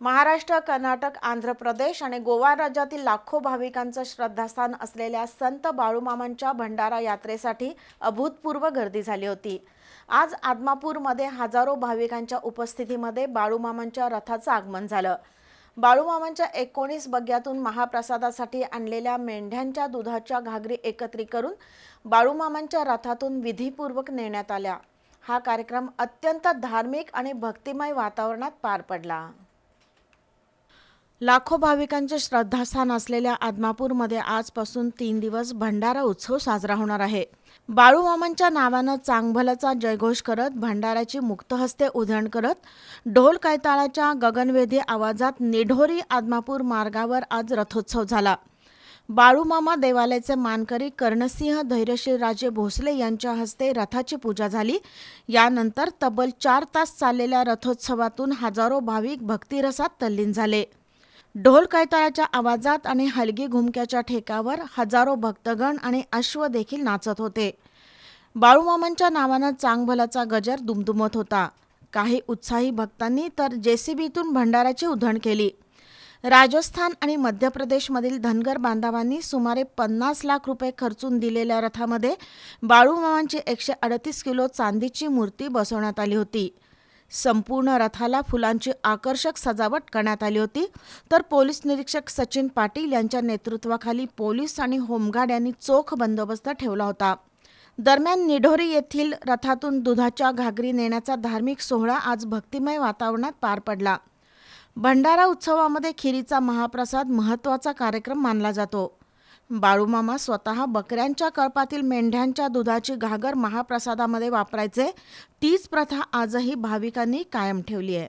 महाराष्ट्र कर्नाटक आंध्र प्रदेश आणि गोवा राज्यातील लाखो भाविकांचं श्रद्धास्थान असलेल्या संत बाळूमामांच्या भंडारा यात्रेसाठी अभूतपूर्व गर्दी झाली होती. आज आदमापूरमध्ये हजारो भाविकांच्या उपस्थितीमध्ये बाळूमामांच्या रथाचं आगमन झालं. बाळूमामांच्या एकोणीस बग्यातून महाप्रसादासाठी आणलेल्या मेंढ्यांच्या दुधाच्या घागरी एकत्रित करून बाळूमामांच्या रथातून विधीपूर्वक नेण्यात आल्या. हा कार्यक्रम अत्यंत धार्मिक आणि भक्तिमय वातावरणात पार पडला. लाखो भाविकांचे श्रद्धास्थान असलेल्या आदमापूरमध्ये आजपासून तीन दिवस भंडारा उत्सव साजरा होणार आहे. बाळूमामांच्या नावानं चांगभलचा जयघोष करत भंडाऱ्याची मुक्तहस्ते उधळण करत ढोल कैताळाच्या गगनवेधी आवाजात निढोरी आदमापूर मार्गावर आज रथोत्सव झाला. बाळूमामा देवालयाचे मानकरी कर्णसिंह धैर्यशील राजे भोसले यांच्या हस्ते रथाची पूजा झाली. यानंतर तब्बल चार तास चाललेल्या रथोत्सवातून हजारो भाविक भक्तिरसात तल्लीन झाले. ढोल कैताळाच्या आवाजात आणि हलगी घुमक्याच्या ठेकावर हजारो भक्तगण आणि अश्व देखील नाचत होते. बाळूमामांच्या नावानं चांगभलाचा गजर दुमदुमत होता. काही उत्साही भक्तांनी तर जेसीबीतून भंडाऱ्याची उधण केली. राजस्थान आणि मध्य प्रदेशमधील धनगर बांधवांनी सुमारे पन्नास लाख रुपये खर्चून दिलेल्या रथामध्ये बाळूमामांची एकशे अडतीस किलो चांदीची मूर्ती बसवण्यात आली होती. संपूर्ण रथाला फुलांची आकर्षक सजावट करण्यात आली होती. तर पोलीस निरीक्षक सचिन पाटील यांच्या नेतृत्वाखाली पोलीस आणि होमगार्ड यांनी चोख बंदोबस्त ठेवला होता. दरम्यान निढोरी येथील रथातून दुधाच्या घागरी नेण्याचा धार्मिक सोहळा आज भक्तिमय वातावरणात पार पडला. भंडारा उत्सवामध्ये खिरीचा महाप्रसाद महत्त्वाचा कार्यक्रम मानला जातो. बाळूमामा स्वतः बकऱ्यांच्या कळपातील मेंढ्यांच्या दुधाची घागर महाप्रसादामध्ये वापरायचे. तीच प्रथा आजही भाविकांनी कायम ठेवली आहे.